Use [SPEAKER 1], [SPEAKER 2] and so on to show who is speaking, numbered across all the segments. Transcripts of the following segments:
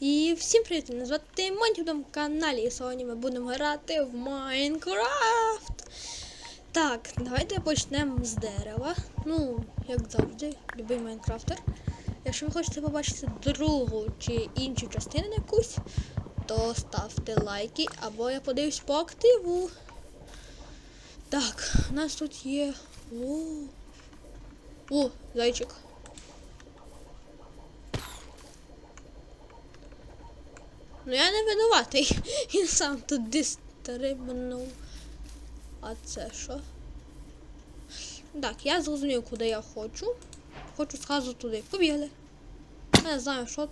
[SPEAKER 1] І всім привіт! Мене звати Монті на каналі. І сьогодні ми будемо грати в Майнкрафт. Так, давайте почнемо з дерева. Ну, як завжди, любий майнкрафтер. Якщо ви хочете побачити другу чи іншу частину якусь, то ставте лайки, або я подивлюсь по активу. Так, у нас тут є. О, О зайчик. Ну я не винуватий. Він сам туди стрибнув. А це що? Так, я зрозумів, куди я хочу. Хочу зразу туди. Побігли. Я не знаю, що.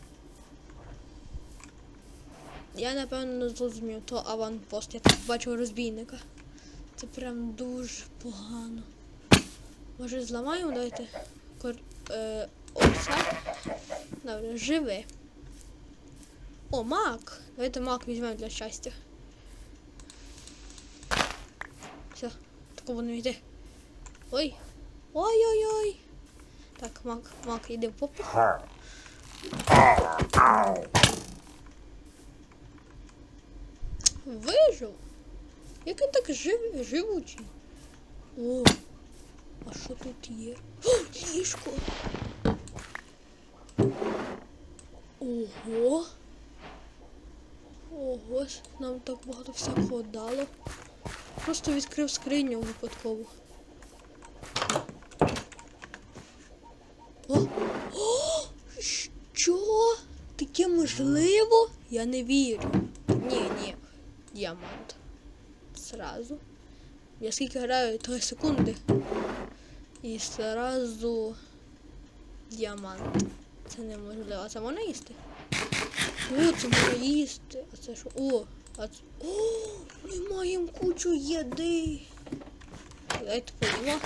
[SPEAKER 1] Я напевно не зрозумів, то аванпост. Я тут бачив розбійника. Це прям дуже погано. Може зламаємо, давайте. Кор... Е, оце. Добре, живи. О, мак. Давайте мак візьмемо для щастя. Все, такого не йде. Ой. Ой-ой-ой. Так, мак, мак, іди в попу. Вижив. Як він так жив, живучий? О, а що тут є? О, ліжко. Ого. Ж, нам так багато всякого дало. Просто відкрив скриню випадково. О! О! Що? Таке можливо? Я не вірю. Ні, ні. Діамант. Сразу. Я скільки граю 3 секунди. І сразу діамант. Це неможливо. А це можна їсти? О, це можна їсти. А це що? О! А це... О! Ми маємо кучу їди. Давайте поїмо.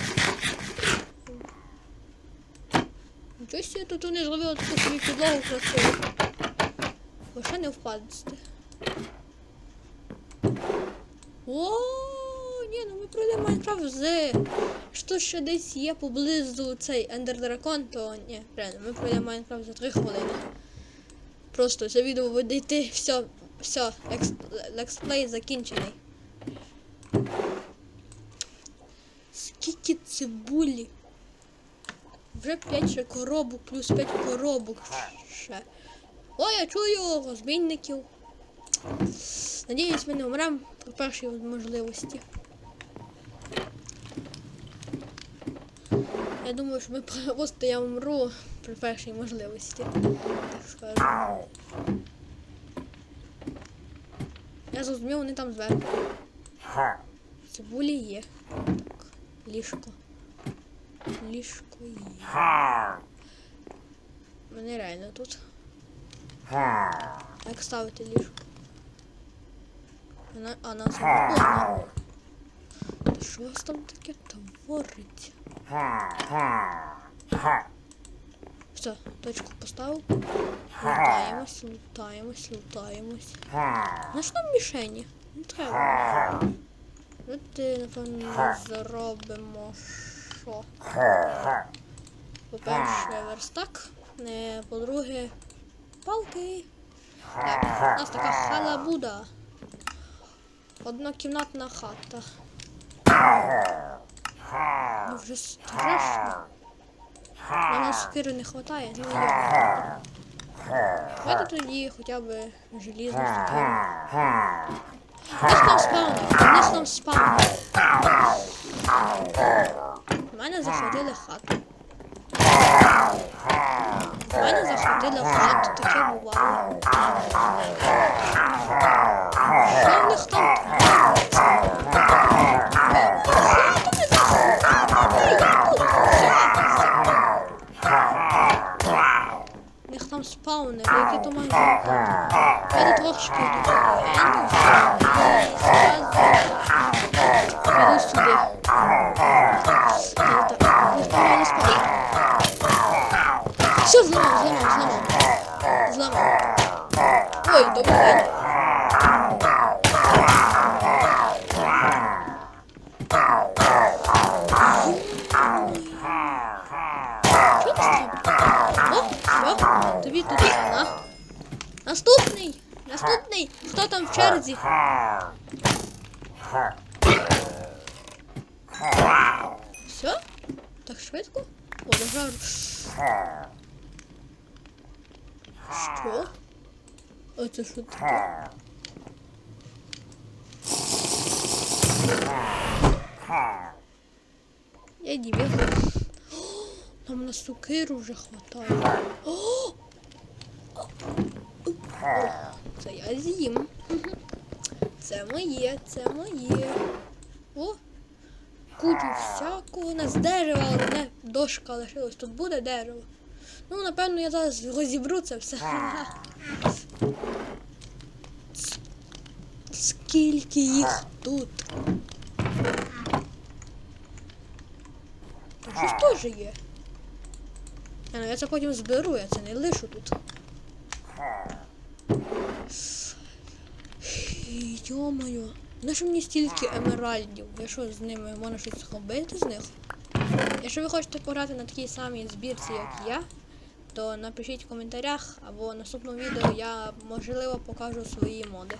[SPEAKER 1] Нічого себе тут вони зробили таку собі підлогу красиву. Лише не впадете. О, ні, ну ми пройдемо Майнкрафт з. Що ще десь є поблизу цей Ендер Дракон, то ні, реально, ми пройдемо Майнкрафт за 3 хвилини. Просто це відео буде все, все, лексплей закінчений. Скільки цибулі? Вже 5 ще коробок, плюс 5 коробок ще. Ой, я чую розбійників. Надіюсь, ми не вмремо при першій можливості. Я думаю, що ми просто я вмру при першій можливості. Так скажу. Я зрозумів, вони там зверху. Цибулі є. Так, ліжко. Ліжко є. Мене реально тут. Як ставити ліжко? Вона, а нас. Та що вас там таке твориться? Все, точку поставив. Лутаємось, лутаємось, лутаємось. На що нам мішені? Не треба. Давайте, напевно, зробимо що? По-перше, верстак. По-друге, палки. Так, у нас така халабуда. Однокімнатна хата. Ну вже страшно. На нас скири не вистачає. Ну, я... Давайте тоді хоча б желізну. Десь там спавнер, десь там спавнер. Мене захватили хату. У мене захватили хату, таке бувало. Що в них там У них там спаунери, які то мають. Я тут трошки тут погляну. Піду сюди. Так, так, ніхто не спав. Все, зламав, зламав, зламав. Зламав. Ой, добрий в черзі? Все? Так швидко? О, дожару. Що? Оце що таке? Я дібіг. Нам на сукиру вже хватає. О! Це я з'їм. Це моє, це моє. О! Кучу всякого. Нас дерева, одне дошка лишилась. Тут буде дерево. Ну, напевно, я зараз розібру це все. Скільки їх тут? Та щось теж є. А, ну, я це потім зберу, я це не лишу тут. Йо-моє, нащо мені стільки емеральдів? Я що з ними можна щось зробити з них? Якщо ви хочете пограти на такій самій збірці, як я, то напишіть в коментарях або в наступному відео я можливо покажу свої моди.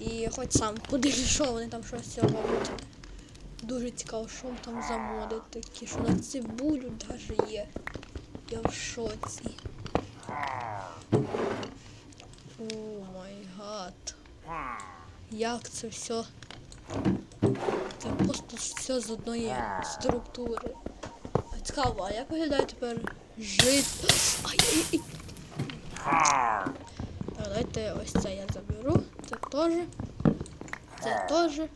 [SPEAKER 1] І хоч сам подивлюсь, що вони там щось роблять. Дуже цікаво, що там за моди такі, що на цибулю навіть є. Я в шоці. О май гад. Як це все? Це просто все з одної структури. Цікаво, а як виглядає тепер жит? Ай, ай, ай. Так, Давайте ось це я заберу. Це теж. Це теж.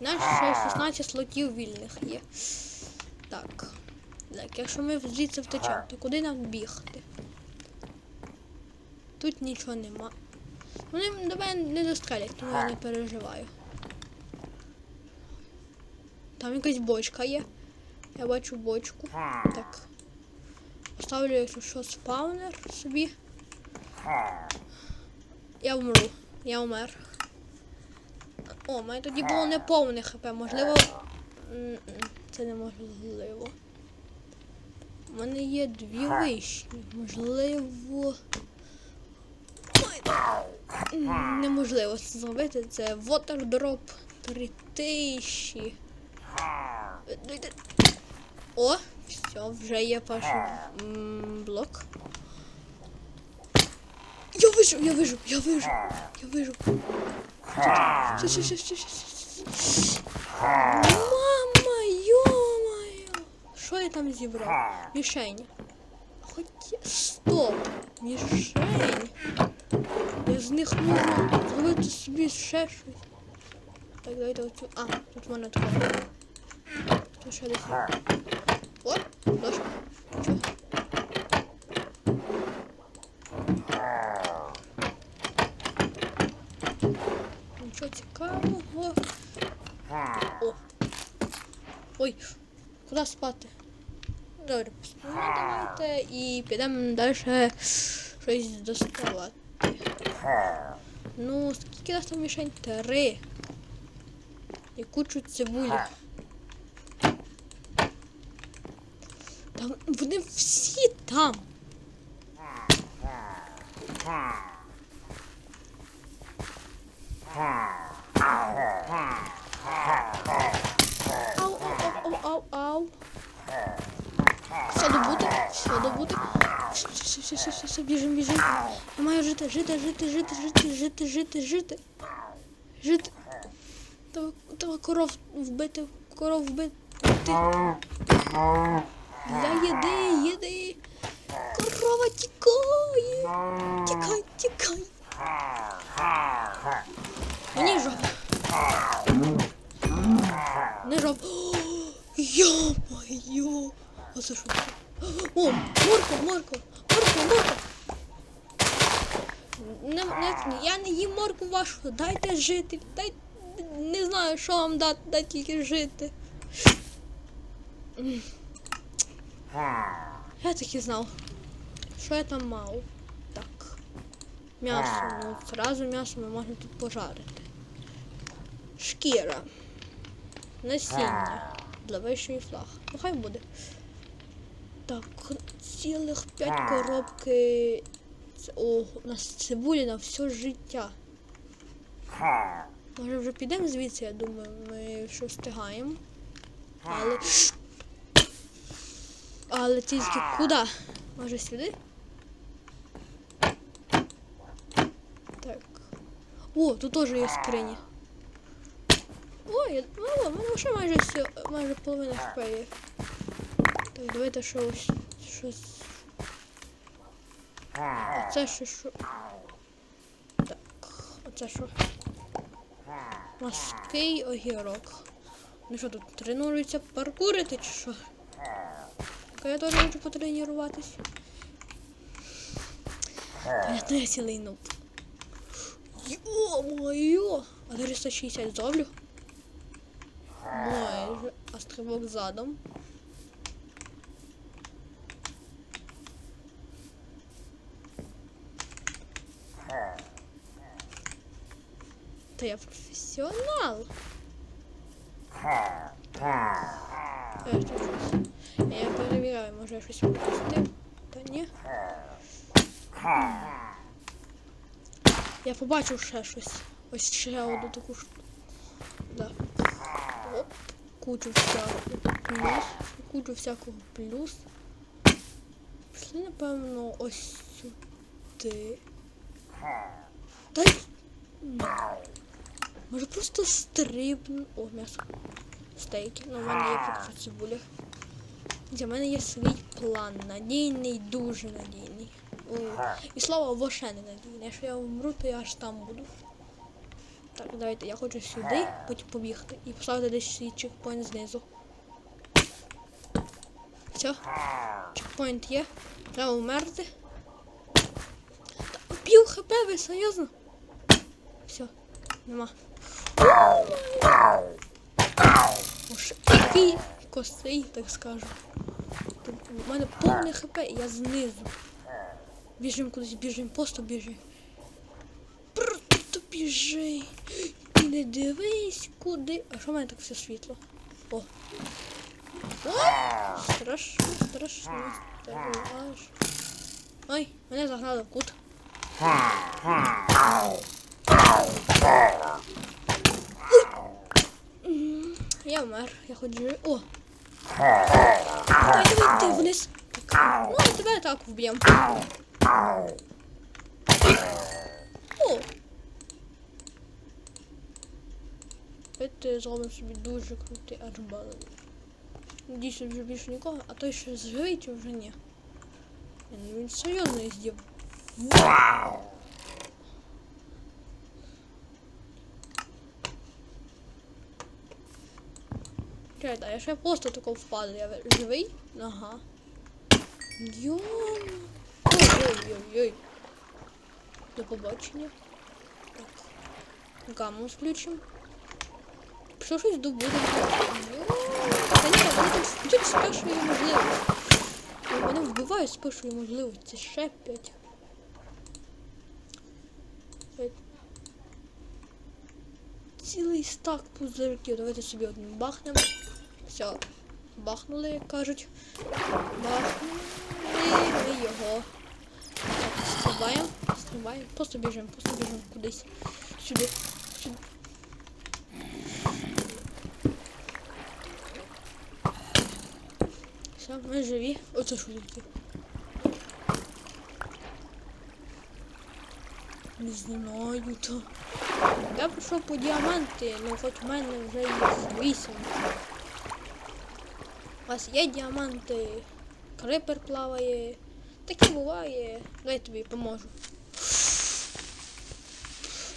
[SPEAKER 1] Нас ще 16 слотів вільних є. Так. Так, якщо ми звідси втечемо, то куди нам бігти? Тут нічого нема. Вони до мене не дострелять, тому я не переживаю. Там якась бочка є. Я бачу бочку. Так. Поставлю, якщо що, спаунер собі. Я вмру. Я вмер. О, у мене тоді було неповне хп. Можливо. Це неможливо. У мене є дві вишні. Можливо. Ой, Неможливо це зробити. Це Water Drop 3000. Е. О, все, вже є перший блок. Я вижив, я вижив, я вижив, я вижив. Мама, йо-моє. Що я там зібрав? Мішень. Хотя... Стоп. Мішень. З них можу зробити собі ще щось. Так, давайте оцю. А, тут в мене таке. Тут ще десь. О, дошка. Чого? Нічого цікавого. О. Ой, куди спати? Добре, поспимо давайте і підемо далі щось доставати. Ну, скільки нас там мішень? Три. І кучу цибулі. Там вони всі там. Ау, ау, ау, ау, ау. Все добути, все добути. Все, все, все, все, все, біжим, біжим. Я маю жити, жити, жити, жити, жити, жити, жити, жити. Жити. Треба, треба коров вбити, коров вбити. Я їди, їди. Корова тікає. Тікай, тікай. Мені жопа. Не жопа. Йо-моє. Оце що? О, морква, морква, морква, морква. Не, не, я не їм моркву вашу, дайте жити. Дай, не знаю, що вам дати, дайте тільки жити. Я так і знав. Що я там мав? Так. М'ясо. Ну, зразу м'ясо ми можемо тут пожарити. Шкіра. Насіння. Для вищої флаг. Ну хай буде. Цілих 5 коробки о, у нас цибулі на все життя. Може вже підемо звідси, я думаю, ми що встигаємо. Але. Але тільки куди? Може сюди? Так. О, тут теж є скрині. О, я, о, в мене вже майже все, майже половина хп є. Так, давайте що ось щось. Оце що що. Так, оце що. Маский огірок. Ну що тут тренуються паркурити чи що? Так, я теж хочу потренуватись. Понятно, я цілий нуб. Йо-моє! А 360 зроблю? Майже. А стрибок задом. Та я професіонал. Я перевіряю, може я щось пропустив. Та ні. Я побачив ще щось. Ось ще одну таку штуку. Да. Оп. Кучу всякого плюс. Кучу всякого плюс. Пішли, напевно, ось сюди. Та. Може просто стрибну. О, м'ясо. Стейки. Ну, в мене є поки цибуля. Для мене є свій план. Надійний, дуже надійний. О, І слава вообще не надійний. Якщо я вмру, то я аж там буду. Так, давайте, я хочу сюди, потім побігти. І поставити десь свій чекпоінт знизу. Все. Чекпоінт є. Треба вмерти. Пів хп, ви серйозно? Все, нема. Який косий, так скажу. У мене повне хп, я знизу. Біжим кудись, біжим, просто біжи. Просто біжи. І не дивись куди. А що в мене так все світло? О. О! Страшно, страшно, страшно. Ой, мене загнали в кут. М, Я вмер, я ходжу. О! Давай, давай, ти вниз. Так. Ну, і тебе так вб'ємо. О! Давайте зробимо собі дуже крутий арбалет. Надіюсь, вже більше нікого, а той ще живий чи вже ні. Ні, Ну він серйозно їздів. Чекайте, я просто тако впаду, я живий? Ага. Йо. Ой-ой-ой. До побачення. Так. Гамму включимо. Що щось добудемо? Та ні, вони йдуть з першої можливості. Мене вбивають з можливості. Ще п'ять. П'ять. Цілий стак пузирків. Давайте собі один бахнемо. Все. Бахнули, як кажуть. Бахнули ми його. Стрибаємо, стрибаємо. Просто біжимо, просто біжимо кудись. Сюди. Сюди. Все, ми живі. Оце таке? Не знаю то. Я прийшов по діаманти, ну хоч в мене вже їх вісім. У вас є діаманти, крипер плаває. Таке буває. Дай тобі поможу.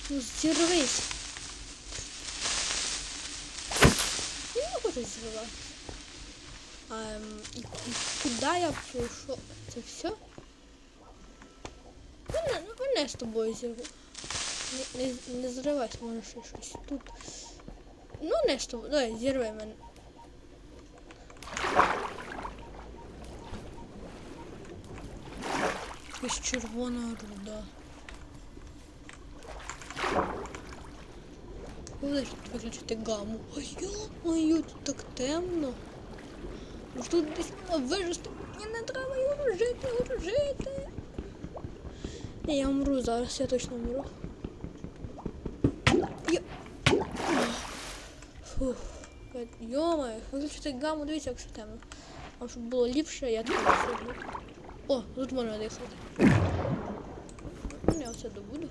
[SPEAKER 1] Ну зірвись. Я не хочу зривати. А, ем, куди я прийшов? Це все? Мене, мене з тобою зірву. Не, не, не зривайся, може щось тут. Ну не тобою. Давай, зірви мене. Якась червона руда. Тут виключити гаму? Ой, ой, тут так темно. Ну, Тут десь вижити. Мені не треба його жити, жити. Ні, я умру зараз, я точно умру. Фух. Йомаю, виключити гаму, дивіться, якщо темно. А щоб було ліпше, я тут зроблю. О, тут можна дихати. Ну, Я все добуду.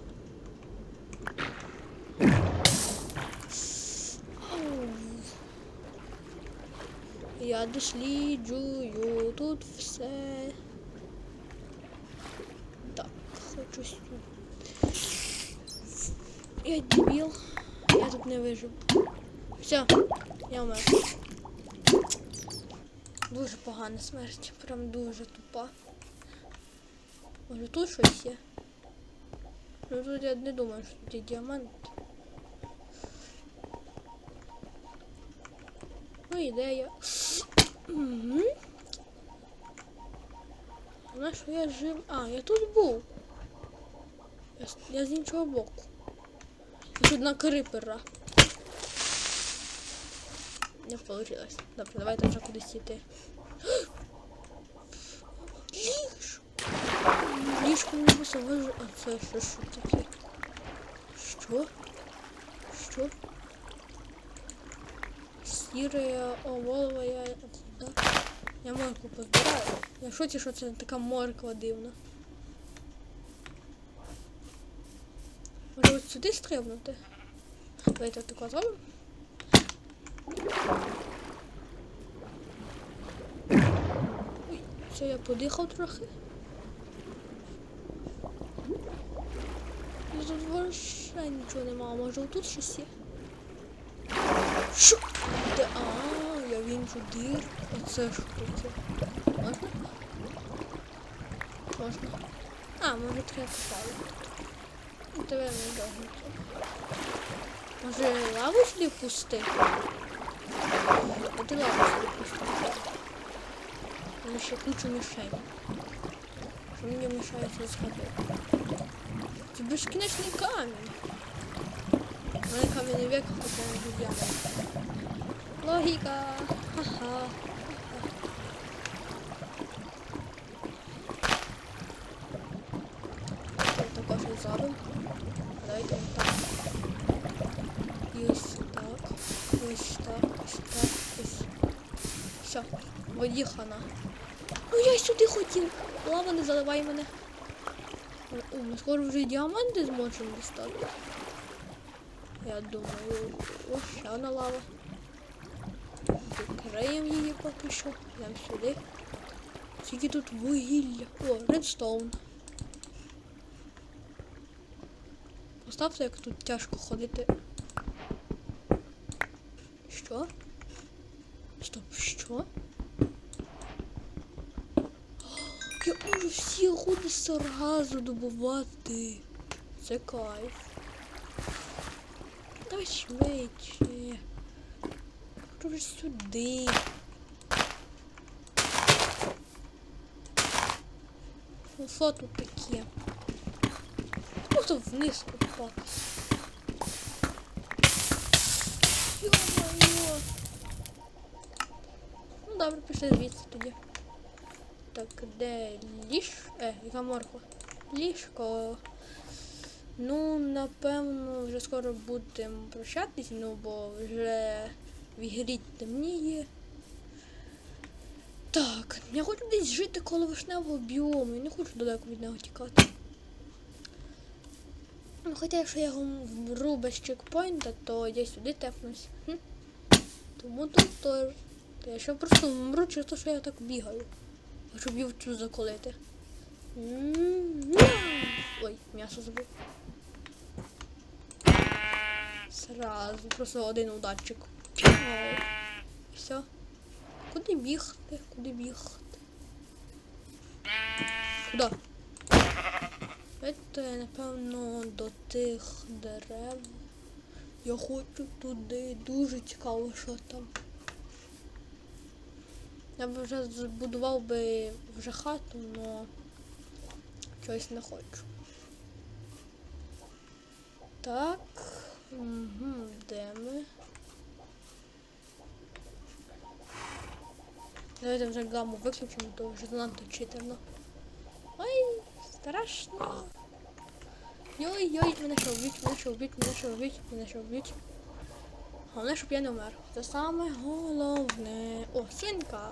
[SPEAKER 1] Я досліджую тут все. Так, хочу сюди. Я дебіл. Я тут не вижив. Все, я вмер. Дуже погана смерть, прям дуже тупа. Може тут щось є? Ну тут я не думаю, що тут є діамант. Ну ідея. На що я жив? А, я тут був. Я, я з іншого боку. Тут одна крипера. Не вийшло. Добре, давайте вже кудись йти. Ліж! Ліжко не посажу. А це що, що таке? Що? Що? Сірая олова я. Да? Я моркву позбираю. Я в шоці, що це морква дивна. Може ось сюди стрибнути? Давайте тако зробимо. Це я подихав трохи. Тут вообще нічого немає, може тут щось є? Що? Де? А, я в іншу дир. Оце що таке? Можна? Можна. А, може треба поставити. Тебе не догнути. Може лаву сюди пустити? А ти лаву сюди пустити. Тому ще кучу мішень. Що мені мішається згадати. Це безкінечний камінь. У мене кам'яний век, хоча не будь Логіка. Ха-ха. Я також і зробимо. Давайте так. І ось так. І ось так. Ось так. Ось. Все. Воді. Ну я сюди хотів. Лава не заливай мене. О, ми скоро вже діаманти зможемо дістати. Я думаю, о, ще одна лава. Закриємо її поки що. Йдемо сюди. Скільки тут вугілля. О, редстоун. Поставте, як тут тяжко ходити. Що? Стоп, що? Всі годи сразу добувати. Це кайф. Давай швидше. Хочу сюди. Ну що тут таке? Просто вниз купатися. Йо-моє. Ну добре, пішли звідси тоді. Так, де ліж? Е, яка морква? Ліжко. Ну, напевно, вже скоро будемо прощатись, ну бо вже в ігрі темніє. Так, я хочу десь жити коло вишневого біому, я не хочу далеко від нього тікати. Ну, хоча якщо я його вмру без чекпоінта, то я сюди тепнусь. Хм. Тому тут то я ще просто вмру через те, що я так бігаю. Щоб вівцю заколити. Ой, м'ясо забув. Сразу, просто один ударчик. Ой. Все. Куди бігти? Куди бігти? Куди? Давайте, напевно, до тих дерев. Я хочу туди. Дуже цікаво, що там. Я б вже збудував би вже хату, але чогось не хочу. Так. Угу, де ми? Давайте вже гаму виключимо, то вже занадто читерно. Ой, страшно. Ой-ой-ой, мене що вб'ють, мене що вб'ють, мене що вб'ють, мене що вб'ють. Головне, щоб я не вмер. Це саме головне. О, свинка.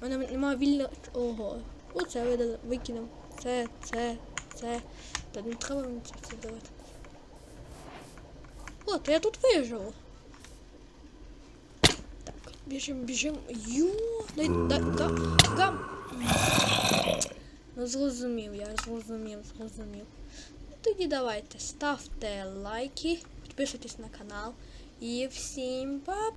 [SPEAKER 1] У мене немає вільного. Ого. Оце видали, викинемо. Це, це, це. Та не треба мені це все давати. О, то я тут виживу. Так, біжим, біжим. Йо, дай, дай, га, гам. Ну, зрозумів, я зрозумів, зрозумів. Тоді давайте ставте лайки, підписуйтесь на канал. І всім па